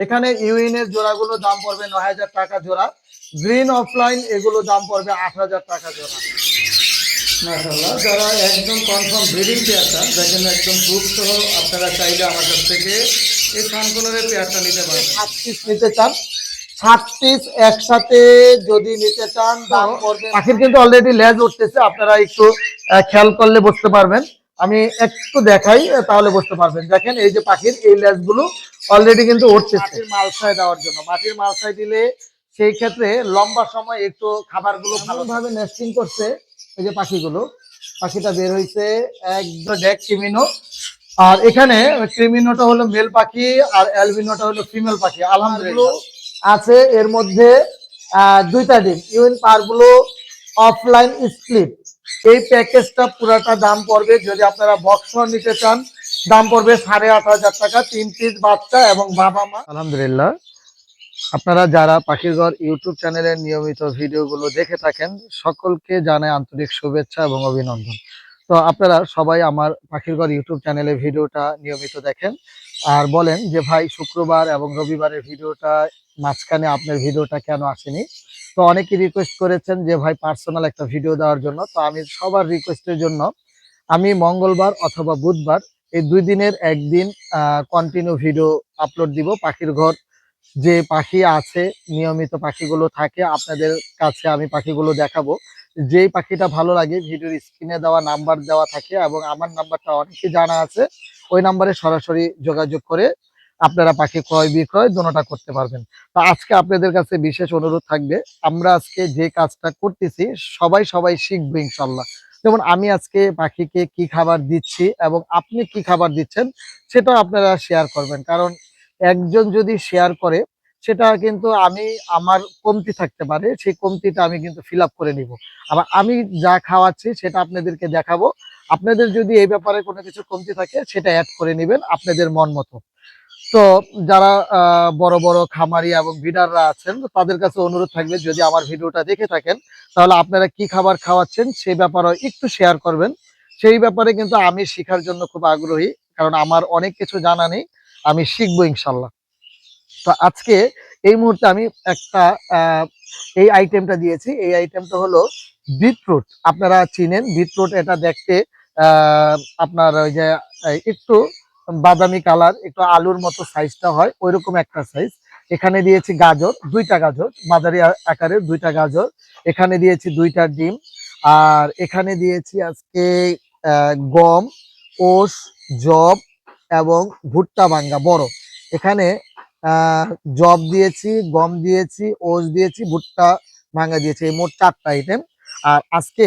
এখানে ইউইনের জোড়াগুলো দাম পড়বে নয় হাজার টাকা জোড়া। গ্রিন অফলাইন এগুলো দাম পড়বে আট হাজার টাকা জোড়া। যারা একদম কনফার্ম ব্রিডিং পেয়ার চান দেখেন একদম গ্রুপ সহ আপনারা চাইলে আমার কাছ থেকে এই সানকোলারের পেয়ারটা নিতে পারবেন। সাত পিস নিতে চান। সাত পিস একসাথে যদি নিতে চান দাম পড়বে পাখির কিন্তু অলরেডি লেজ উঠতেছে আপনারা একটু খেয়াল করলে বুঝতে পারবেন। আমি একটু দেখাই তাহলে বুঝতে পারবেন। দেখেন এই যে পাখির এই লেজগুলো অলরেডি কিন্তু উঠছে। মাটির মালসায় দেওয়ার জন্য। মাটির মালসায় দিলে সেই ক্ষেত্রে লম্বা সময় একটু খাবারগুলো ভালোভাবে নেস্টিং করছে এই যে পাখিগুলো। পাখিটা বের হয়েছে একদম ডেক আর এখানে ক্রিমিনোটা হলো মেল পাখি আর অ্যালবিনোটা হলো ফিমেল পাখি। আলহামদুলিল্লাহ। আছে এর মধ্যে দুইটা ডিম। ইউন পারগুলো অফলাইন স্প্লিট এই প্যাকেজটা পুরাটা দাম পড়বে যদি আপনারা বক্স নিতে চান, দাম পড়বে সাড়ে আট হাজার টাকা, তিন পিস বাচ্চা এবং বাবা মা। আলহামদুলিল্লাহ। আপনারা যারা পাখির ঘর ইউটিউব চ্যানেলের নিয়মিত ভিডিওগুলো দেখে থাকেন, সকলকে জানায় আন্তরিক শুভেচ্ছা এবং অভিনন্দন। তো আপনারা সবাই আমার পাখির ঘর ইউটিউব চ্যানেলে ভিডিওটা নিয়মিত দেখেন আর বলেন যে, ভাই, শুক্রবার এবং রবিবারের ভিডিওটা, মাঝখানে আপনার ভিডিওটা কেন আসেনি? তো অনেকে রিকোয়েস্ট করেছেন যে, ভাই পার্সোনাল একটা ভিডিও দেওয়ার জন্য। তো আমি সবার রিকোয়েস্টের জন্য আমি মঙ্গলবার অথবা বুধবার এই দুই দিনের একদিন কন্টিনিউ ভিডিও আপলোড দিব। পাখির ঘর যে পাখি আছে, নিয়মিত পাখিগুলো থাকে, আপনাদের কাছে আমি পাখিগুলো দেখাবো। যেই পাখিটা ভালো লাগে ভিডিওর স্ক্রিনে দেওয়া নাম্বার দেওয়া থাকে এবং আমার নাম্বারটা অনেকে জানা আছে, ওই নাম্বারে সরাসরি যোগাযোগ করে আপনারা পাখি ক্রয় বিক্রয় দোনোটা করতে পারবেন। তো আজকে আপনাদের কাছে বিশেষ অনুরোধ থাকবে, আমরা আজকে যে কাজটা করতেছি, সবাই সবাই শিখব ইনশাল্লাহ যেমন আমি আজকে পাখিকে কি খাবার দিচ্ছি এবং আপনি কি খাবার দিচ্ছেন, সেটাও আপনারা শেয়ার করবেন। কারণ একজন যদি শেয়ার করে, সেটা কিন্তু আমি, আমার কমতি থাকতে পারে, সেই কমতিটা আমি কিন্তু ফিল করে নিব। আবার আমি যা খাওয়াচ্ছি, সেটা আপনাদেরকে দেখাবো। আপনাদের যদি এই ব্যাপারে কোনো কিছু কমতি থাকে, সেটা অ্যাড করে নেবেন আপনাদের মন মতো। তো যারা বড় বড় খামারি এবং ভিডাররা আছেন তাদের কাছে অনুরোধ থাকবে, যদি আমার ভিডিওটা দেখে থাকেন, তাহলে আপনারা কি খাবার খাওয়াচ্ছেন সেই ব্যাপারে একটু শেয়ার করবেন। সেই ব্যাপারে কিন্তু আমি শেখার জন্য খুব আগ্রহী, কারণ আমার অনেক কিছু জানা নেই, আমি শিখব ইনশাল্লাহ। তো আজকে এই মুহূর্তে আমি একটা এই আইটেমটা দিয়েছি, এই আইটেমটা হলো বিটরুট আপনারা চিনেন বিটরুট এটা দেখতে আপনার ওই যে, একটু বাদামি কালার, একটু আলুর মতো সাইজটা হয়, ওইরকম একটা সাইজ এখানে দিয়েছি গাজর, দুইটা গাজর, মাঝারি আ- আকারের দুইটা গাজর। এখানে দিয়েছি দুইটা ডিম। আর এখানে দিয়েছি আজকে গম, ওস জব এবং ভুট্টা ভাঙ্গা, বড়। এখানে জব দিয়েছি, গম দিয়েছি, ওস দিয়েছি, ভুট্টা ভাঙ্গা দিয়েছি। এই মোট চারটা আইটেম আর আজকে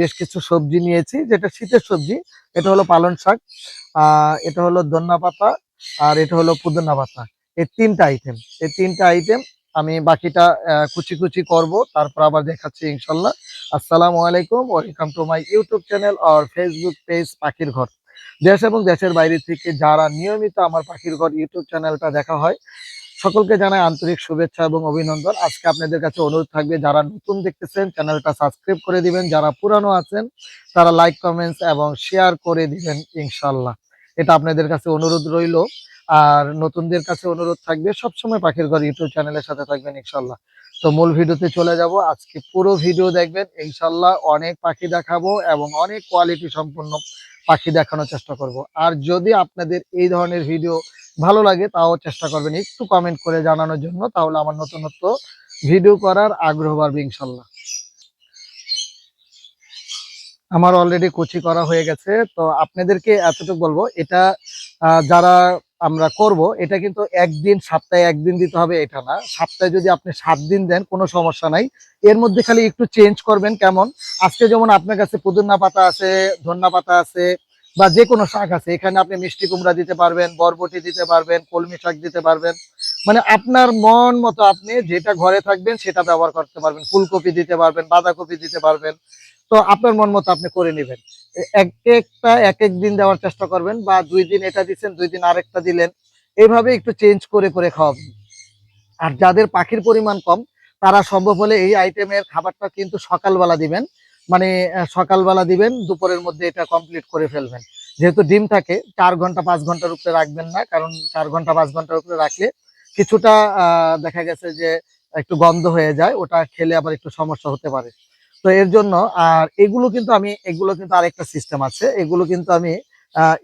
বেশ কিছু সবজি নিয়েছি, যেটা শীতের সবজি। এটা হলো পালং শাক এটা হলো ধন্যা পাতা, আর এটা হলো পুদিনা পাতা। এই তিনটা আইটেম এই তিনটা আইটেম আমি বাকিটা কুচি কুচি করব, তারপর আবার দেখাচ্ছি ইনশাল্লাহ। আসসালামু আলাইকুম, welcome to my YouTube channel R Facebook page পাখির ঘর। দেশ এবং দেশের বাইরে থেকে যারা নিয়মিত আমার পাখির ঘর ইউটিউব চ্যানেলটা দেখা হয় সকলকে জানাই আন্তরিক শুভেচ্ছা এবং অভিনন্দন। আজকে আপনাদের কাছে অনুরোধ থাকবে, যারা নতুন দেখতেছেন, চ্যানেলটা সাবস্ক্রাইব করে দিবেন। যারা পুরানো আছেন, তারা লাইক কমেন্টস এবং শেয়ার করে দিবেন ইনশাল্লাহ এটা আপনাদের কাছে অনুরোধ রইল। আর নতুনদের কাছে অনুরোধ থাকবে, সবসময় পাখির ঘর ইউটিউব চ্যানেলের সাথে থাকবেন ইনশাল্লাহ তো মূল ভিডিওতে চলে যাব। আজকে পুরো ভিডিও দেখবেন ইনশাল্লাহ অনেক পাখি দেখাবো এবং অনেক কোয়ালিটি সম্পন্ন পাখি দেখানোর চেষ্টা করব। আর যদি আপনাদের এই ধরনের ভিডিও ভালো লাগে, তাও চেষ্টা করবেন একটু কমেন্ট করে জানানোর জন্য, তাহলে আমার নতুনত্ব ভিডিও করার আগ্রহ বাড়বে ইনশাল্লাহ। আমার অলরেডি কোচি করা হয়ে গেছে, তো আপনাদেরকে এতটুকু বলব, এটা যারা আমরা করব, এটা কিন্তু একদিন, সপ্তাহে একদিন দিতে হবে, এটা না। সপ্তাহে যদি আপনি সাত দিন দেন, কোনো সমস্যা নাই। এর মধ্যে খালি একটু চেঞ্জ করবেন, কেমন? আজকে যেমন আপনার কাছে পুদিনা পাতা আছে, ধন্যা পাতা আছে বা যে কোনো শাক আছে, এখানে আপনি মিষ্টি কুমড়া দিতে পারবেন, বরবটি দিতে পারবেন, কলমি শাক দিতে পারবেন। মানে আপনার মন মতো আপনি যেটা ঘরে থাকবেন সেটা ব্যবহার করতে পারবেন। ফুলকপি দিতে পারবেন, বাঁধাকপি দিতে পারবেন। তো আপনার মন মতো আপনি করে নেবেন। এক একটা, এক এক দিন দেওয়ার চেষ্টা করবেন বা দুই দিন এটা দিচ্ছেন, দুই দিন আরেকটা দিলেন, এইভাবে একটু চেঞ্জ করে করে খাওয়াবেন। আর যাদের পাখির পরিমাণ কম, তারা সম্ভব হলে এই আইটেমের খাবারটা কিন্তু সকালবেলা দিবেন। মানে সকালবেলা দিবেন, দুপুরের মধ্যে এটা কমপ্লিট করে ফেলবেন। যেহেতু ডিম থাকে, চার ঘণ্টা, পাঁচ ঘণ্টার উপরে রাখবেন না, কারণ চার ঘণ্টা, পাঁচ ঘণ্টার উপরে রাখলে কিছুটা দেখা গেছে যে একটু গন্ধ হয়ে যায়, ওটা খেলে আবার একটু সমস্যা হতে পারে। তো এর জন্য, আর এগুলো কিন্তু আমি, এগুলো কিন্তু আরেকটা সিস্টেম আছে, এগুলো কিন্তু আমি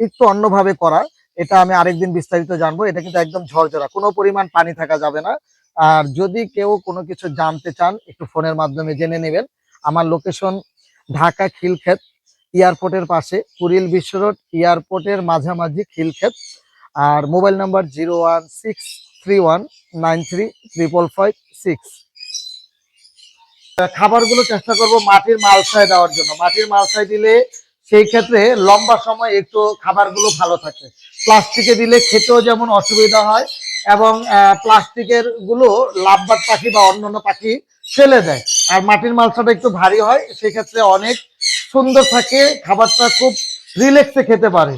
একটু অন্যভাবে করা। এটা আমি আরেকদিন বিস্তারিত জানব, এটা কিন্তু একদম ঝরঝরা, কোনো পরিমাণ পানি থাকা যাবে না। আর যদি কেউ কোনো কিছু জানতে চান, একটু ফোনের মাধ্যমে জেনে নেবেন। আমার লোকেশন ঢাকা খিলক্ষেত এয়ারপোর্টের পাশে কুড়িল বিশ্ব রোড, এয়ারপোর্টের মাঝামাঝি খিলক্ষেত। আর mobile number zero one six three one nine three triple five six. খাবারগুলো চেষ্টা করব মাটির মালসায় দেওয়ার জন্য। মাটির মালসায় দিলে সেই ক্ষেত্রে লম্বা সময় একটু খাবারগুলো ভালো থাকে। প্লাস্টিকে দিলে খেতেও যেমন অসুবিধা হয় এবং প্লাস্টিকেরগুলো লাভবাদ পাখি বা অন্যান্য পাখি ফেলে দেয়। আর মাটির মালসাটা একটু ভারী হয়, সেক্ষেত্রে অনেক সুন্দর থাকে, খাবারটা খুব রিল্যাক্সে খেতে পারে।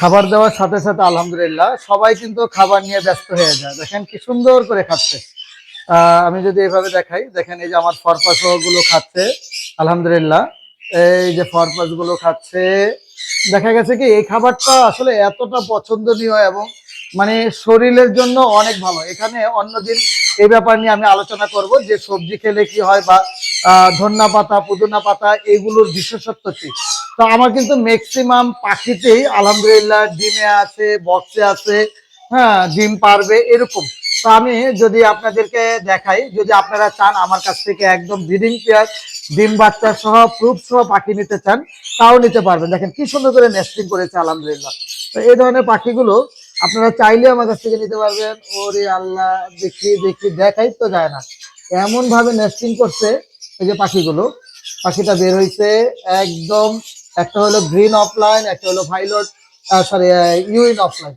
খাবার দেওয়ার সাথে সাথে আলহামদুলিল্লাহ সবাই কিন্তু খাবার নিয়ে ব্যস্ত হয়ে যায়। দেখেন কি সুন্দর করে খাচ্ছে। আমি যদি এভাবে দেখাই, দেখেন এই যে আমার ফরপাসগুলো খাচ্ছে, আলহামদুলিল্লাহ। এই যে ফরপাসগুলো খাচ্ছে, দেখা গেছে কি এই খাবারটা আসলে এতটা পছন্দনীয় এবং মানে শরীরের জন্য অনেক ভালো। এখানে অন্যদিন এই ব্যাপার নিয়ে আমি আলোচনা করব যে সবজি খেলে কি হয় বা ধন্যা পাতা, পুদিনা পাতা এগুলোর বিশেষত্ব কি। তো আমার কিন্তু ম্যাক্সিমাম পাখিতেই আলহামদুলিল্লাহ ডিমে আছে, বক্সে আছে হ্যাঁ ডিম পারবে এরকম। তো আমি যদি আপনাদেরকে দেখাই, যদি আপনারা চান আমার কাছ থেকে একদম ব্রিডিং পেয়ার ডিম বাচ্চা সহ প্রুফ সহ পাখি নিতে চান, তাও নিতে পারবেন। দেখেন কি সুন্দর করে নেস্টিং করেছে, আলহামদুলিল্লাহ। তো এই ধরনের পাখিগুলো আপনারা চাইলে আমার কাছ থেকে নিতে পারবেন। ওরে আল্লাহ, দেখি দেখি, দেখাই তো যায় না। এমন ভাবে নেস্টিং করছে এই যে পাখিগুলো। পাখিটা বের হইছে একদম, একটা হলো গ্রিন অফলাইন একটা হলো ভাইলট সরি ইউইন অফলাইন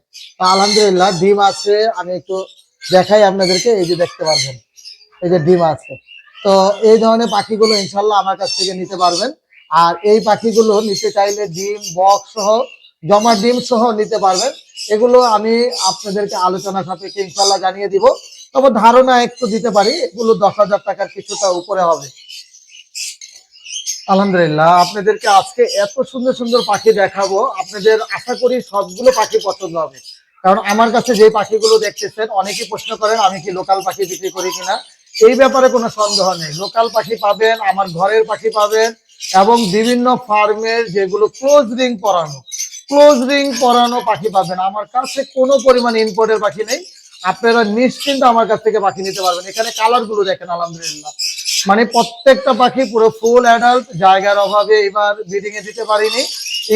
আলহামদুলিল্লাহ, ডিম আছে, আমি একটু দেখাই আপনাদেরকে, এই যে দেখতে পারবেন। এই যে ডিম আছে। তো এই ধরনের পাখিগুলো ইনশাল্লাহ আমার কাছ থেকে নিতে পারবেন। আর এই পাখিগুলো নিতে চাইলে ডিম বক্স সহ, জমা ডিম সহ নিতে পারবেন। এগুলো আমি আপনাদেরকে আলোচনা সাপেক্ষে ইনশাল্লাহ জানিয়ে দিব। তবে ধারণা একটু দিতে পারি, এগুলো দশ হাজার টাকার কিছুটা উপরে হবে। আলহামদুলিল্লাহ, আপনাদেরকে আজকে এত সুন্দর সুন্দর পাখি দেখাবো, আপনাদের আশা করি সবগুলো পাখি পছন্দ হবে। কারণ আমার কাছে যে পাখিগুলো দেখতেছেন অনেকেই প্রশ্ন করেন, আমি কি লোকাল পাখি বিক্রি করি কিনা? এই ব্যাপারে কোনো সন্দেহ নেই। লোকাল পাখি পাবেন, আমার ঘরের পাখি পাবেন, এবং বিভিন্ন ফার্মের যেগুলো ক্লোজ রিং পরানো। ক্লোজ রিং পরানো পাখি পাবেন। আমার কাছে কোনো পরিমাণ ইম্পোর্টের পাখি নেই। আপনারা নিশ্চিন্ত আমার কাছ থেকে পাখি নিতে পারবেন। এখানে কালারগুলো দেখেন, আলহামদুলিল্লাহ। মানে প্রত্যেকটা পাখি পুরো ফুল অ্যাডাল্ট জায়গার অভাবে এবার ব্রিডিং এ দিতে পারিনি।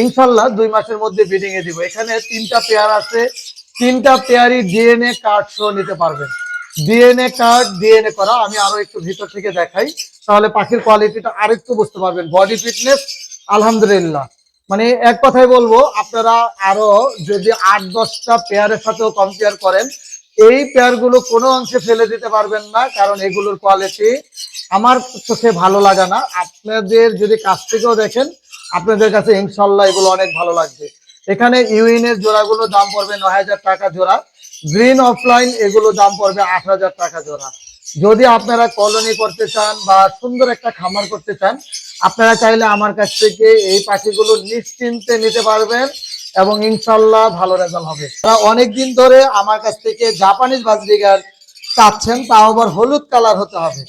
ইনশাল্লাহ দুই মাসের মধ্যে ব্রিডিং এ দিব। এখানে তিনটা পেয়ার আছে। তিনটা পেয়ারই ডিএনএ কার্ড সহ নিতে পারবেন। ডিএনএ কার্ড ডিএনএ করা। আমি আরও একটু ভিতর থেকে দেখাই। তাহলে পাখির কোয়ালিটিটা আরেকটু বুঝতে পারবেন। বডি ফিটনেস আলহামদুলিল্লাহ। মানে এক কথাই বলব, আপনারা আরও যদি আট, দশটা পেয়ারের সাথেও কম্পেয়ার করেন, এই পেয়ারগুলো কোনো অংশে ফেলে দিতে পারবেন না, কারণ এগুলোর কোয়ালিটি আমার চোখে ভালো লাগে না। আপনাদের যদি কাছ থেকেও দেখেন, আপনাদের কাছে ইনশাল্লাহ এগুলো অনেক ভালো লাগবে। এখানে ইউইনের জোড়াগুলো দাম পড়বে নয় হাজার টাকা জোড়া, গ্রিন অফলাইন এগুলো দাম পড়বে আট হাজার টাকা জোড়া। যদি আপনারা কলোনি করতে চান বা সুন্দর একটা খামার করতে চান, আপনারা চাইলে আমার কাছ থেকে এই পাখিগুলো নিশ্চিন্তে নিতে পারবেন এবং ইনশাল্লাহ ভালো রেজাল্ট হবে। তারা অনেকদিন ধরে আমার কাছ থেকে জাপানিজ বাজরিগার চাচ্ছেন, তাও আবার হলুদ কালার হতে হবে।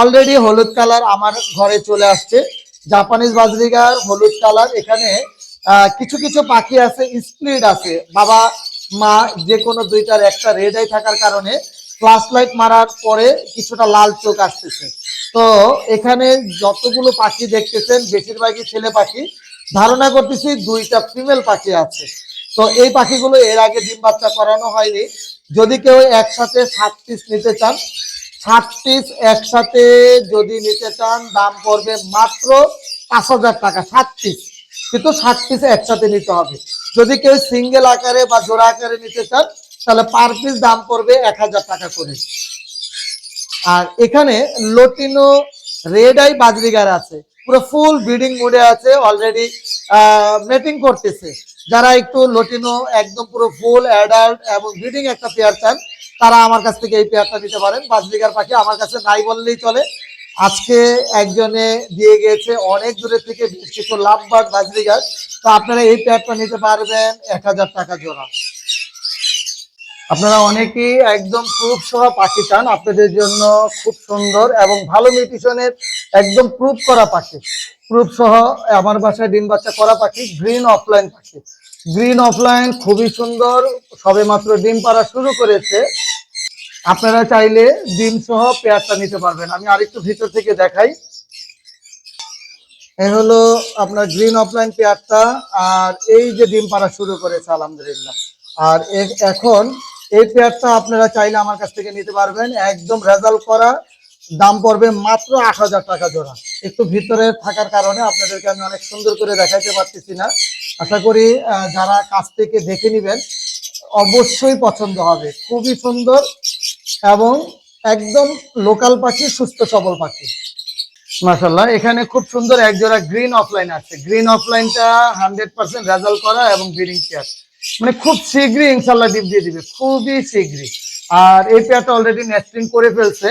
অলরেডি হলুদ কালার আমার ঘরে চলে আসছে। জাপানিজ বাজরিগার, হলুদ কালার, এখানে কিছু কিছু পাখি আছে, স্প্লিট আছে। বাবা, মা যে কোনো দুইটার, একটা রেড আই থাকার কারণে ফ্লাশ লাইট মারার পরে কিছুটা লাল চোখ আসতেছে। তো এখানে যতগুলো পাখি দেখতেছেন, বেশিরভাগই ছেলে পাখি। ধারণা করতেছি দুইটা ফিমেল পাখি আছে। তো এই পাখিগুলো এর আগে ডিম বাচ্চা করানো হয়নি। যদি কেউ একসাথে সাত পিস নিতে চান, সাত পিস একসাথে যদি নিতে চান, দাম পড়বে মাত্র পাঁচ হাজার টাকা, সাত পিস কিন্তু সাত পিস একসাথে নিতে হবে। যদি কেউ সিঙ্গেল আকারে বা জোড়া আকারে নিতে চান তাহলে পার পিস দাম পড়বে এক হাজার টাকা করে। আর এখানে লটিনো রেড আই বাজরিগার আছে। পুরো ফুল ব্রিডিং মোডে আছে অলরেডি মেটিং করতেছে। যারা একটু লটিনো একদম পুরো ফুল অ্যাডাল্ট এবং ব্রিডিং একটা পেয়ার চান, তারা আমার কাছ থেকে এই পেয়ারটা নিতে পারেন। বাজরিগার পাখি আমার কাছে নাই বললেই চলে। আজকে একজনে দিয়ে গিয়েছে অনেক দূরে থেকে কিছু লাভবার্ড বাজরিগার। তো আপনারা এই পেয়ারটা নিতে পারবেন এক হাজার টাকা জোড়া। আপনারা অনেকেই একদম প্রুফ সহ পাখি চান, আপনাদের জন্য খুব সুন্দর এবং ভালো মিউটিশনের একদম প্রুফ করা পাখি। প্রুফ সহ আমার বাসায় ডিম বাচ্চা করা পাখি গ্রিন অফলাইন পাখি। গ্রিন অফলাইন খুবই সুন্দর সবে মাত্র ডিম পাড়া শুরু করেছে। আপনারা চাইলে ডিম সহ পেয়ারটা নিতে পারবেন। আমি আরেকটু ভিতর থেকে দেখাই। এই হলো আপনার গ্রিন অফলাইন পেয়ারটা, আর এই যে ডিম পাড়া শুরু করেছে, আলহামদুলিল্লাহ। আর এ- এখন এই পেয়ারটা আপনারা চাইলে আমার কাছ থেকে নিতে পারবেন। একদম রেজাল্ট করা, দাম পড়বে মাত্র আট হাজার টাকা জোড়া। একটু ভিতরে থাকার কারণে আপনাদেরকে আমি অনেক সুন্দর করে দেখাইতে পারতেছি না। আশা করি যারা কাছ থেকে দেখে নেবেন, অবশ্যই পছন্দ হবে। খুবই সুন্দর এবং একদম লোকাল পাখি, সুস্থ সবল পাখি। মাশাল্লাহ এখানে খুব সুন্দর এক জোড়া গ্রিন অফলাইন আছে। গ্রিন অফলাইনটা হান্ড্রেড পার্সেন্ট রেজাল্ট করা এবং ব্রিডিং পেয়ার মানে খুব শীঘ্রই ইনশাল্লাহ ডিপ দিয়ে দিবে, খুবই শীঘ্রই। আর এই পেয়ারটা অলরেডি নেস্টিং করে ফেলছে।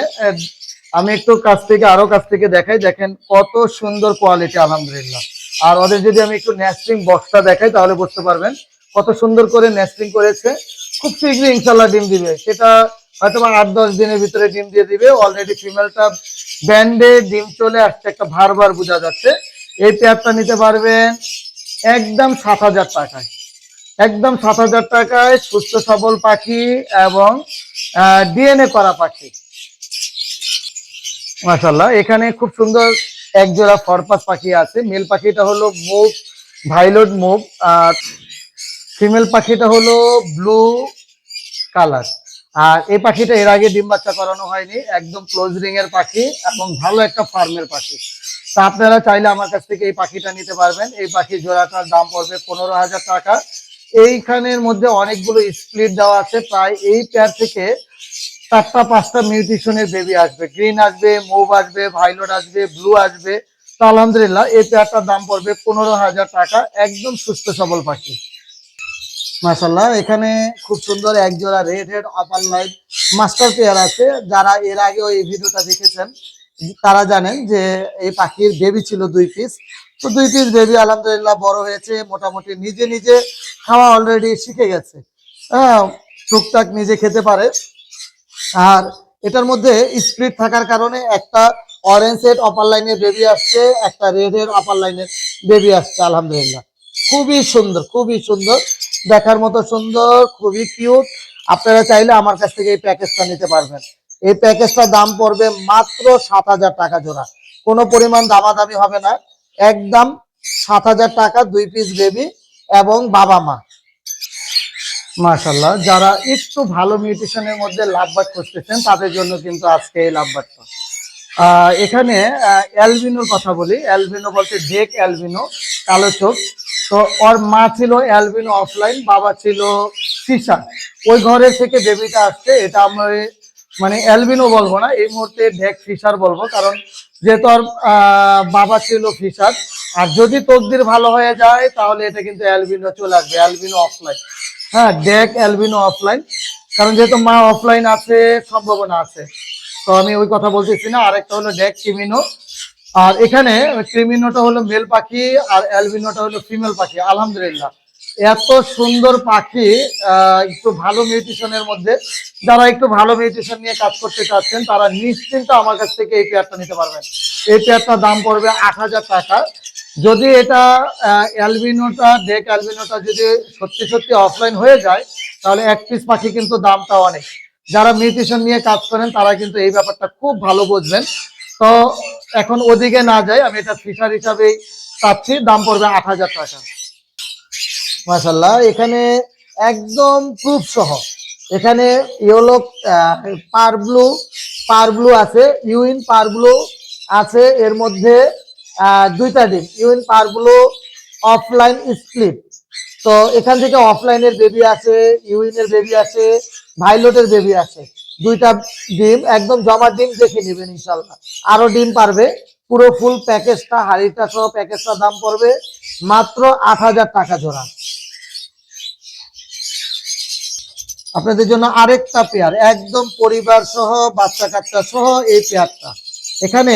আমি একটু কাছ থেকে, আরও কাছ থেকে দেখাই, দেখেন কত সুন্দর কোয়ালিটি আলহামদুলিল্লাহ। আর ওদের যদি আমি একটু নেস্টিং বক্সটা দেখাই, তাহলে বুঝতে পারবেন কত সুন্দর করে নেস্টিং করেছে। খুব শীঘ্রই ইনশাল্লাহ ডিম দিবে। সেটা হয়তো আট, দশ দিনের ভিতরে ডিম দিয়ে দিবে। অলরেডি ফিমেলটা ব্যান্ডে ডিম চলে আসছে, একটা ভার ভার বোঝা যাচ্ছে। এই পেয়ারটা নিতে পারবেন একদম সাত হাজার টাকায়। একদম সাত হাজার টাকায় সুস্থ সবল পাখি এবং ডিএনএ করা পাখি। মাশাল্লাহ এখানে খুব সুন্দর এক জোড়া ফরপাস পাখি আছে। মেল পাখিটা হলো মুভ, ভাইলট মুভ, আর ফিমেল পাখিটা হলো ব্লু কালার। আর এই পাখিটা এর আগে ডিম বাচ্চা করানো হয়নি, একদম ক্লোজ রিং এর পাখি এবং ভালো একটা ফার্মের পাখি। তা আপনারা চাইলে আমার কাছ থেকে এই পাখিটা নিতে পারবেন। এই পাখি জোড়াটার দাম পড়বে পনেরো হাজার টাকা। এইখানের মধ্যে অনেকগুলো স্প্লিট দেওয়া আছে। প্রায় এই পেয়ার থেকে চারটা, পাঁচটা মিউটিশনের বেবি আসবে। গ্রিন আসবে মুভ আসবে ভাইলট আসবে ব্লু আসবে। আলহামদুলিল্লাহ, এই পেয়ারটার দাম পড়বে পনেরো হাজার টাকা। একদম সুস্থ সবল পাখি। মাশাল্লাহ এখানে খুব সুন্দর একজোড়া red head opaline master pair আছে। যারা এর আগে এই ভিডিওটা দেখেছেন, তারা জানেন যে এই পাখির বেবি ছিল দুই পিস তো দুই পিস বেবি আলহামদুলিল্লাহ বড় হয়েছে। মোটামুটি নিজে নিজে খাওয়া অলরেডি শিখে গেছে। হ্যাঁ টুকটাক নিজে খেতে পারে। আর এটার মধ্যে স্প্লিট থাকার কারণে একটা অরেঞ্জ হেড অপার লাইনের বেবি আসছে, একটা রেড হেড অপার লাইনের বেবি আসছে, আলহামদুলিল্লাহ। খুবই সুন্দর খুবই সুন্দর, দেখার মতো সুন্দর, খুবই কিউট আপনারা চাইলে আমার কাছ থেকে এই প্যাকেজটা নিতে পারবেন। এই প্যাকেজটার দাম পড়বে মাত্র সাত হাজার টাকা জোড়া। কোনো পরিমাণ দামাদামি হবে না। একদম সাত হাজার টাকা, দুই পিস বেবি এবং বাবা মা। মাশাল্লাহ যারা একটু ভালো মিউটিশনের মধ্যে লাভবাট করতেছেন তাদের জন্য কিন্তু আজকে এই লাভবাটটা। আহ, এখানে অ্যালবিনোর কথা বলি। অ্যালবিনো বলতে ডেক অ্যালবিনো কালো চোখ তো ওর মা ছিল অ্যালবিনো অফলাইন বাবা ছিল ফিশার ওই ঘরের থেকে বেবিটা আসছে এটা আমরা মানে অ্যালবিনো বলব না এই মুহূর্তে ডেক ফিশার বলব। কারণ যেহেতু ওর বাবা ছিল ফিশার আর যদি তকদির ভালো হয়ে যায়, তাহলে এটা কিন্তু অ্যালবিনো চলে আসবে, অ্যালবিনো অফলাইন হ্যাঁ ডেক অ্যালবিনো অফলাইন কারণ যেহেতু মা অফলাইন আছে, সম্ভাবনা আছে। তো আমি ওই কথা বলতেছি না, আরেকটা হলো ডেক ক্রিমিনো। আর এখানে ক্রিমিনোটা হলো মেল পাখি, আর অ্যালবিনোটা হলো ফিমেল পাখি, আলহামদুলিল্লাহ। এত সুন্দর পাখি একটু ভালো মিউটিশনের মধ্যে। যারা একটু ভালো মিউটিশন নিয়ে কাজ করতে চাচ্ছেন, তারা নিশ্চিন্ত আমার কাছ থেকে এই পেয়ারটা নিতে পারবেন। এই পেয়ারটার দাম পড়বে আট হাজার টাকা। যদি এটা অ্যালবিনোটা ডেক অ্যালবিনোটা যদি সত্যি সত্যি অফলাইন হয়ে যায়, তাহলে এক পিস পাখি কিন্তু দামটা অনেক। যারা মিউটিশন নিয়ে কাজ করেন, তারা কিন্তু এই ব্যাপারটা খুব ভালো বুঝবেন। তো এখন ওদিকে না যাই, আমি এটা ফিশার হিসাবেই চাচ্ছি, দাম পড়বে আট হাজার টাকা। মাসাল্লাহ এখানে একদম প্রুফ সহ। এখানে yellow par blue par blue আছে ইউইন পার ব্লু আছে, এর মধ্যে দুইটা ডিম euwing par blue opaline split তো এখান থেকে অফলাইনের বেবি আছে ইউইনের বেবি আছে ভাইলটের বেবি আছে দুইটা ডিম একদম জমা ডিম দেখে নেবেন ইনশাল্লাহ আরও ডিম পারবে। পুরো ফুল প্যাকেজটা হাড়িটা সহ প্যাকেজটার দাম পড়বে মাত্র আট হাজার টাকা জোড়া। আপনাদের জন্য আরেকটা পেয়ার একদম পরিবার সহ বাচ্চা কাচ্চা সহ এই পেয়ারটা এখানে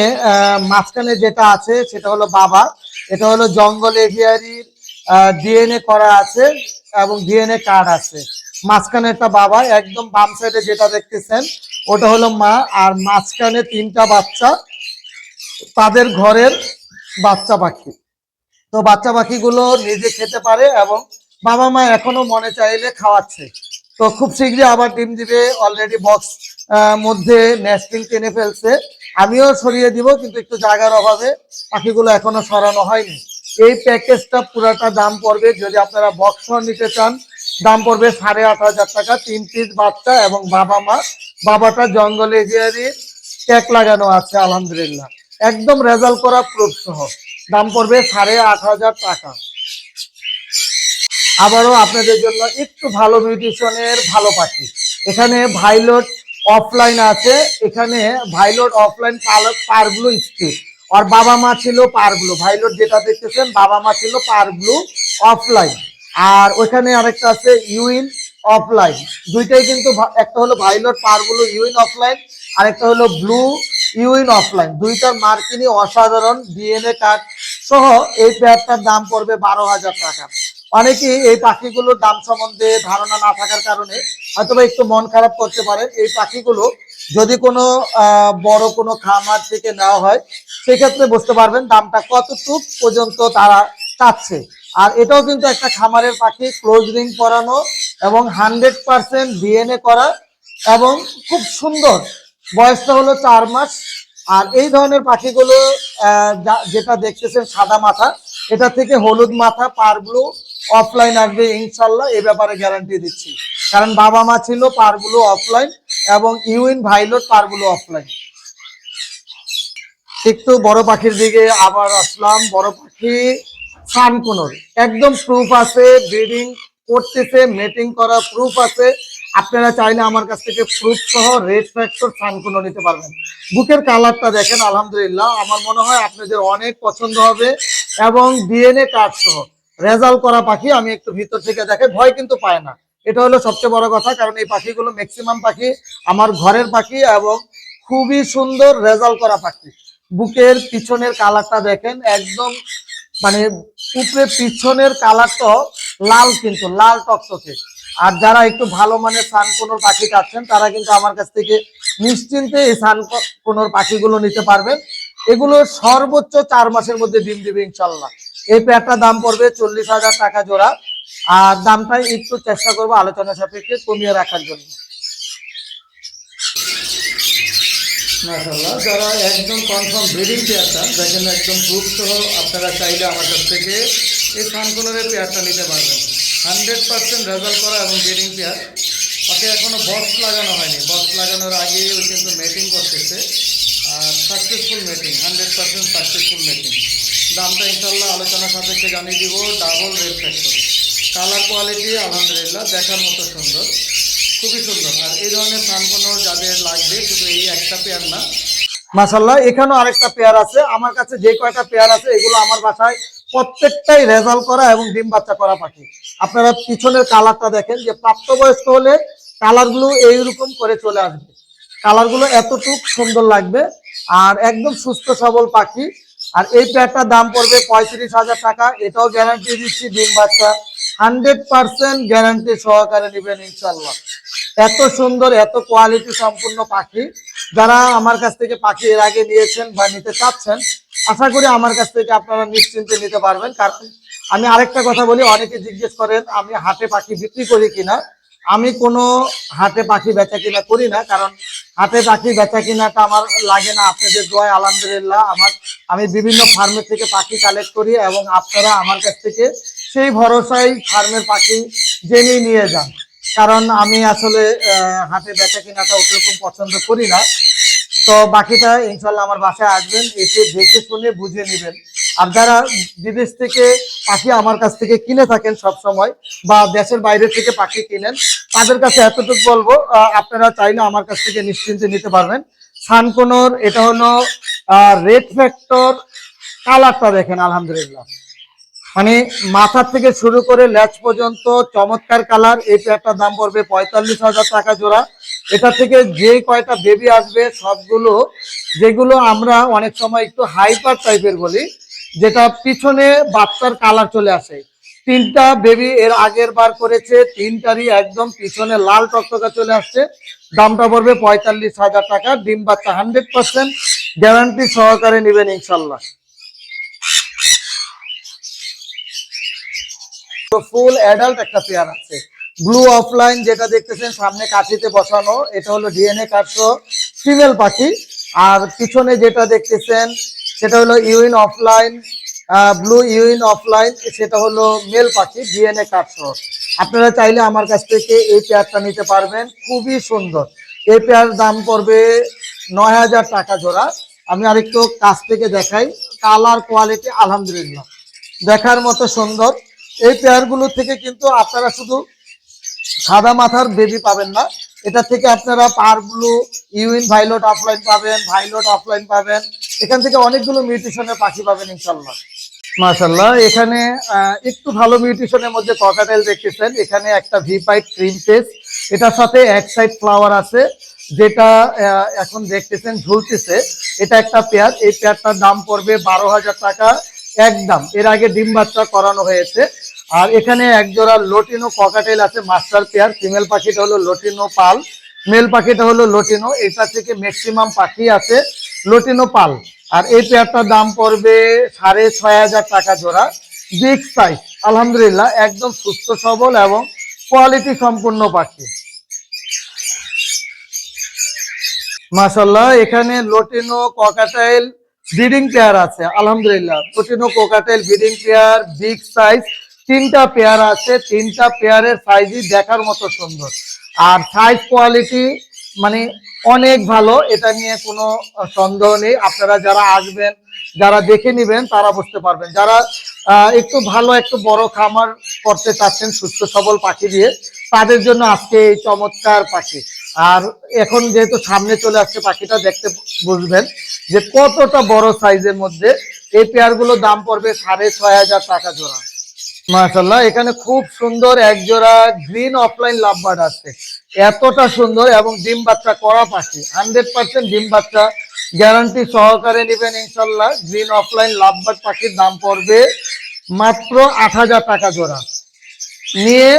মাঝখানে যেটা আছে সেটা হলো বাবা, এটা হলো জঙ্গল এভিয়ারির ডিএনএ করা আছে এবং ডিএনএ কার্ড আছে। মাঝখানে একটা বাবা, একদম বাম সাইডে যেটা দেখতেছেন, ওটা হলো মা, আর মাঝখানে তিনটা বাচ্চা, তাদের ঘরের বাচ্চা পাখি। তো বাচ্চা পাখিগুলো নিজে খেতে পারে এবং বাবা মা এখনও মনে চাইলে খাওয়াচ্ছে। তো খুব শীঘ্রই আবার ডিম দিবে অলরেডি বক্স মধ্যে নেস্টিং টেনে ফেলছে। আমিও সরিয়ে দিব, কিন্তু একটু জায়গার অভাবে পাখিগুলো এখনও সরানো হয়নি। এই প্যাকেজটা পুরাটা দাম পড়বে, যদি আপনারা বক্স নিতে চান, দাম পড়বে সাড়ে আট হাজার টাকা, তিন পিস বাচ্চা এবং বাবা মা। বাবাটা জঙ্গল এজিয়ারির ট্যাগ লাগানো আছে, আলহামদুলিল্লাহ। একদম রেজাল্ট করা প্রুফ সহ। দাম পড়বে সাড়ে আট হাজার টাকা। আবারও আপনাদের জন্য একটু ভালো মিউটিশনের ভালো পাখি। এখানে ভাইলট অফলাইন আছে, এখানে violet opaline par blue stick আর বাবা মা ছিল পার ব্লু ভাইলট যেটা দেখতেছেন, বাবা মা ছিল পার ব্লু অফলাইন আর ওখানে আরেকটা আছে, ইউইন অফলাইন দুইটাই কিন্তু একটা হলো ভাইলট পার ব্লু ইউইন অফলাইন আরেকটা হলো ব্লু ইউইন অফলাইন দুইটার মার্কিনই অসাধারণ ডিএনএ কার্ড সহ এই পেয়ারটার দাম পড়বে বারো হাজার টাকা। অনেকেই এই পাখিগুলোর দাম সম্বন্ধে ধারণা না থাকার কারণে হয়তোবা একটু মন খারাপ করতে পারেন। এই পাখিগুলো যদি কোনো বড় কোনো খামার থেকে নেওয়া হয়, সেক্ষেত্রে বুঝতে পারবেন দামটা কতটুক পর্যন্ত তারা চাচ্ছে। আর এটাও কিন্তু একটা খামারের পাখি ক্লোজ রিং পরানো এবং হান্ড্রেড পার্সেন্ট ডিএনএ করা এবং খুব সুন্দর। বয়সটা হলো চার মাস। আর এই ধরনের পাখিগুলো যেটা দেখতেছেন সাদা মাথা, এটা থেকে হলুদ মাথা পারগুলো অফলাইন আসবে ইনশাল্লাহ এ ব্যাপারে গ্যারান্টি দিচ্ছি। কারণ বাবা মা ছিল, পারগুলো অফলাইন এবং ইউইন ভাইলট পারগুলো অফলাইন একটু বড় পাখির দিকে আবার আসলাম। বড় পাখি সানকুনোর। একদম প্রুফ আছে ব্রিডিং করতেছে মেটিং করা প্রুফ আছে। আপনারা চাইলে আমার কাছ থেকে প্রুফ সহ রেড ফ্যাক্টর সানকুনো নিতে পারবেন। বুকের কালারটা দেখেন, আলহামদুলিল্লাহ। আমার মনে হয় আপনাদের অনেক পছন্দ হবে এবং ডিএনএ কার্ড সহ। রেজাল্ট করা পাখি আমি একটু ভিতর থেকে দেখে, ভয় কিন্তু পায় না। এটা হলো সবচেয়ে বড় কথা, কারণ এই পাখিগুলো ম্যাক্সিমাম পাখি, আমার ঘরের পাখি এবং খুবই সুন্দর রেজাল্ট করা পাখি। বুকের পিছনের কালারটা দেখেন, একদম মানে উপরে পিছনের কালারটা লাল কিন্তু, লাল টকটকে। আর যারা একটু ভালো মানের সান কোনোর পাখি চাচ্ছেন তারা কিন্তু আমার কাছ থেকে নিশ্চিন্তে এই সান কোনোর পাখিগুলো নিতে পারবেন। এগুলো সর্বোচ্চ চার মাসের মধ্যে ডিম দিবে ইনশাল্লাহ এই পেয়ারটার দাম পড়বে চল্লিশ হাজার টাকা জোড়া। আর দামটা একটু চেষ্টা করব আলোচনা সাপেক্ষে কমিয়ে রাখার জন্য। মাশাল্লাহ যারা একদম কনফার্ম ব্রিডিং পেয়ার চান দেখেন একদম প্রুফ সহ আপনারা চাইলে আমার কাছ থেকে এই সানকোনারের পেয়ারটা নিতে পারবেন। হান্ড্রেড পার্সেন্ট রেজাল্ট করা এবং ব্রিডিং পেয়ার। ওকে এখনও বক্স লাগানো হয়নি। বক্স লাগানোর আগে ও কিন্তু মেটিং করতেছে। Successful mating hundred percent successful mating দামটা ইনশাল্লাহ আলোচনা সাপেক্ষে জানিয়ে দিব double red factor colour quality আলহামদুলিল্লাহ দেখার মতো সুন্দর, খুবই সুন্দর। আর এই ধরনের সানকোনোর যাদের লাগবে, শুধু এই একটা পেয়ার না। মাসাল্লাহ এখানেও আরেকটা পেয়ার আছে। আমার কাছে যে কয়টা পেয়ার আছে, এগুলো আমার বাসায় প্রত্যেকটাই রেজাল্ট করা এবং ডিম বাচ্চা করা পাখি। আপনারা পিছনের কালারটা দেখেন, যে প্রাপ্তবয়স্ক হলে কালারগুলো এইরকম করে চলে আসবে। কালারগুলো এতটুক সুন্দর লাগবে আর একদম সুস্থ সবল পাখি। আর এই পেয়ারটার দাম পড়বে পঁয়ত্রিশ হাজার টাকা। এটাও গ্যারান্টি দিচ্ছি ডিম বাচ্চা। হান্ড্রেড পার্সেন্ট গ্যারান্টি সহকারে নেবেন ইনশাল্লাহ এত সুন্দর, এত কোয়ালিটি সম্পূর্ণ পাখি। যারা আমার কাছ থেকে পাখি এর আগে নিয়েছেন বা নিতে চাচ্ছেন, আশা করি আমার কাছ থেকে আপনারা নিশ্চিন্তে নিতে পারবেন। কারণ আমি আরেকটা কথা বলি, অনেকে জিজ্ঞেস করেন, আমি হাটে পাখি বিক্রি করি কিনা? আমি কোনো হাতে পাখি বেচা কিনা করি না, কারণ হাতে পাখি বেচা কিনাটা আমার লাগে না। আপনাদের দোয়ায়, আলহামদুলিল্লাহ, আমার, আমি বিভিন্ন ফার্মের থেকে পাখি কালেক্ট করি এবং আপনারা আমার কাছ থেকে সেই ভরসায় ফার্মের পাখি জেনে নিয়ে যান। কারণ আমি আসলে হাতে বেচা কিনাটা ওরকম পছন্দ করি না। তো বাকিটা ইনশাল্লাহ আমার বাসায় আসবেন, এসে দেখে শুনে বুঝে নেবেন। আর যারা বিদেশ থেকে পাখি আমার কাছ থেকে কিনে থাকেন সব সময় বা দেশের বাইরে থেকে পাখি কিনেন, তাদের কাছে এতটুকু বলব আপনারা চাইলে আমার কাছ থেকে নিশ্চিন্তে নিতে পারবেন। সানকোনোর, এটা হলো রেড ফ্যাক্টর কালারটা দেখেন, আলহামদুলিল্লাহ। মানে মাথার থেকে শুরু করে ল্যাচ পর্যন্ত চমৎকার কালার, এই পেয়ারটার দাম পড়বে পঁয়তাল্লিশ হাজার টাকা জোড়া। এটা থেকে যে কয়টা বেবি আসবে, সবগুলো, যেগুলো আমরা অনেক সময় একটু হাইপার টাইপের বলি যেটা পিছনে বাচ্চার কালার চলে আসে। তিনটা বেবি এর আগের বার করেছে, তিনটারই একদম পিছনে লাল টকটকা চলে আসছে। দামটা পড়বে পঁয়তাল্লিশ হাজার টাকা, ডিম বাচ্চা হান্ড্রেড পার্সেন্ট গ্যারান্টি সহকারে নেবেন ইনশাল্লাহ। ফুল অ্যাডাল্ট একটা পেয়ার আছে। ব্লু অফলাইন যেটা দেখতেছেন, সামনে কাঠিতে বসানো, এটা হলো ডিএনএ কার্ডসহ ফিমেল পাখি। আর পিছনে যেটা দেখতেছেন সেটা হলো euwing opaline blue euwing opaline, সেটা হলো মেল পাখি, ডিএনএ কার্ডসহ আপনারা চাইলে আমার কাছ থেকে এই পেয়ারটা নিতে পারবেন, খুবই সুন্দর। এই পেয়ার দাম পড়বে নয় হাজার টাকা জোড়া। আমি আরেকটু কাছ থেকে দেখাই, কালার কোয়ালিটি আলহামদুলিল্লাহ। দেখার মতো সুন্দর। এই পেয়ারগুলো থেকে কিন্তু আপনারা শুধু সাদা মাথার বেবি পাবেন না এটা থেকে আপনারা পার ব্লু, ইউইন ভাইলট অফলাইন পাবেন, ভাইলট অফলাইন পাবেন। এখান থেকে অনেকগুলো মিউটেশনের পাখি পাবেন ইনশাল্লাহ মাশাল্লাহ এখানে একটু ভালো মিউটেশনের মধ্যে ককাটেল দেখতেছেন। এখানে একটা ভি পাইপ ক্রিম পেস এটার সাথে এক সাইড ফ্লাওয়ার আছে, যেটা এখন দেখতেছেন ঝুলতেছে। এটা একটা পেয়ার। এই পেয়ারটার দাম পড়বে বারো হাজার টাকা, একদম। এর আগে ডিম বাচ্চা করানো হয়েছে। আর এখানে এক জোড়া লোটিনো ককাটেল আছে মাস্টার পেয়ার ফিমেল পাখিটা হলো লোটিনো পাল মেল পাখিটা হলো লোটিনো, এটা থেকে ম্যাক্সিমাম পাখি আছে লোটিনো পাল। আর এই পেয়ারটার দাম পড়বে সাড়ে ছয় হাজার টাকা জোড়া বিগ সাইজ আলহামদুলিল্লাহ, একদম সুস্থ, সবল এবং কোয়ালিটি সম্পূর্ণ পাখি। মাশাল্লাহ এখানে লোটিনো ককাটাইল ব্রিডিং পেয়ার আছে, আলহামদুলিল্লাহ। Lutino cockatiel breeding pair big size তিনটা পেয়ার আছে, তিনটা পেয়ারের সাইজই দেখার মতো সুন্দর। আর সাইজ কোয়ালিটি মানে অনেক ভালো, এটা নিয়ে কোনো সন্দেহ নেই। আপনারা যারা আসবেন, যারা দেখে নেবেন, তারা বুঝতে পারবেন। যারা একটু ভালো, একটু বড় খামার করতে চাচ্ছেন, সুস্থ সবল পাখি দিয়ে, তাদের জন্য আজকে এই চমৎকার পাখি। আর এখন যেহেতু সামনে চলে আসছে পাখিটা, দেখতে বুঝবেন যে কতটা বড় সাইজের মধ্যে এই পেয়ারগুলোর দাম পড়বে সাড়ে ছয় হাজার টাকা জোড়া। মাশাল্লাহ এখানে খুব সুন্দর এক জোড়া গ্রিন অফলাইন লাভবার্ড আছে। এতটা সুন্দর এবং ডিম বাচ্চা করা পাখি। হান্ড্রেড পার্সেন্ট ডিম বাচ্চা। গ্যারান্টি সহকারে নেবেন ইনশাল্লাহ গ্রিন অফলাইন লাভবার্ড পাখির দাম পড়বে মাত্র আট হাজার টাকা জোড়া। নিয়ে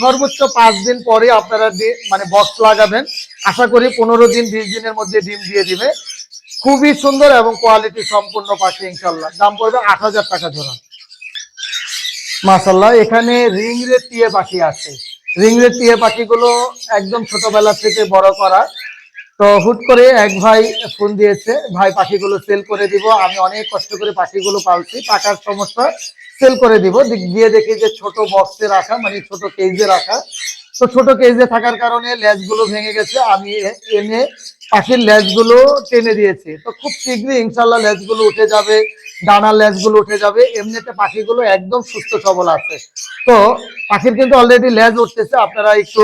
সর্বোচ্চ পাঁচ দিন পরে আপনারা মানে বক্স লাগাবেন। আশা করি পনেরো দিন, বিশ দিনের মধ্যে ডিম দিয়ে দিবে। খুবই সুন্দর এবং কোয়ালিটি সম্পূর্ণ পাখি ইনশাল্লাহ দাম পড়বে আট হাজার টাকা জোড়া। মাসাল্লাহ এখানে রিং রেট টিয়ে পাখি আছে। রিং রেট টিয়ে পাখিগুলো একদম ছোটবেলা থেকে বড় করা। তো হুট করে এক ভাই ফোন দিয়েছে, ভাই, পাখিগুলো সেল করে দিব। আমি অনেক কষ্ট করে পাখিগুলো পালছি টাকার সমস্যা সেল করে দিব। গিয়ে দেখি যে ছোট বক্সে রাখা মানে ছোট কেজে রাখা। তো ছোট কেজে থাকার কারণে লেজগুলো ভেঙে গেছে। আমি এনে পাখির লেজগুলো টেনে দিয়েছি। তো খুব শীঘ্রই ইনশাল্লাহ লেজগুলো উঠে যাবে। ডানার লেজগুলো উঠে যাবে, এমনিতে পাখিগুলো একদম সুস্থ সবল আছে। তো পাখির কিন্তু অলরেডি লেজ উঠতেছে, আপনারা একটু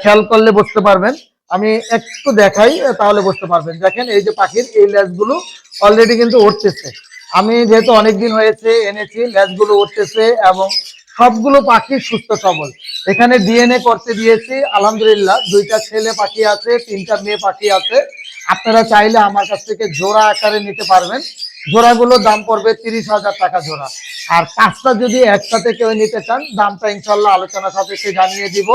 খেয়াল করলে বুঝতে পারবেন। আমি একটু দেখাই তাহলে বুঝতে পারবেন। দেখেন, এই যে পাখির এই লেজগুলো অলরেডি কিন্তু উঠতেছে। আমি যেহেতু অনেকদিন হয়েছে, এনেছি, লেজগুলো উঠতেছে এবং সবগুলো পাখি সুস্থ সবল। এখানে ডিএনএ করতে দিয়েছি, আলহামদুলিল্লাহ। দুইটা ছেলে পাখি আছে, তিনটা মেয়ে পাখি আছে। আপনারা চাইলে আমার কাছ থেকে জোড়া আকারে নিতে পারবেন। জোড়াগুলোর দাম পড়বে তিরিশ হাজার টাকা জোড়া। আর পাঁচটা যদি একসাথে কেউ নিতে চান, দামটা ইনশাল্লাহ আলোচনা সাপেক্ষে জানিয়ে দিব।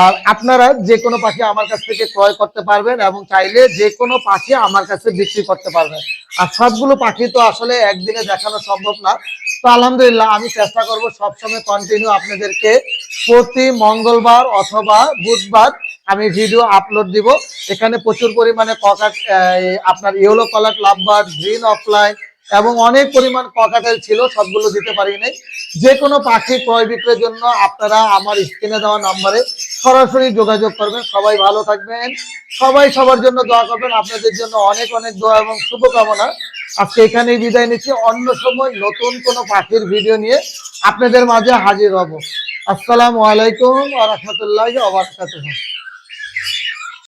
আর আপনারা যে কোনো পাখি আমার কাছ থেকে ক্রয় করতে পারবেন এবং চাইলে যে কোনো পাখি আমার কাছে বিক্রি করতে পারবেন। আর সবগুলো পাখি তো আসলে একদিনে দেখানো সম্ভব না। তো আলহামদুলিল্লাহ, আমি চেষ্টা করব সবসময় কন্টিনিউ আপনাদেরকে প্রতি মঙ্গলবার অথবা বুধবার আমি ভিডিও আপলোড দিব। এখানে প্রচুর পরিমাণে ককাট আপনার yellow colour lovebird green opaline এবং অনেক পরিমাণ ককাটেল ছিল, সবগুলো দিতে পারি নাই যে কোনো পাখি ক্রয় বিক্রয়ের জন্য আপনারা আমার স্ক্রিনে দেওয়া নাম্বারে সরাসরি যোগাযোগ করবেন। সবাই ভালো থাকবেন। সবাই সবার জন্য দোয়া করবেন। আপনাদের জন্য অনেক অনেক দোয়া এবং শুভকামনা। আজকে এখানেই বিদায় নিচ্ছি। অন্য সময় নতুন কোনো পাখির ভিডিও নিয়ে আপনাদের মাঝে হাজির হব। আসসালামু আলাইকুম আ রহমতুল্লাহ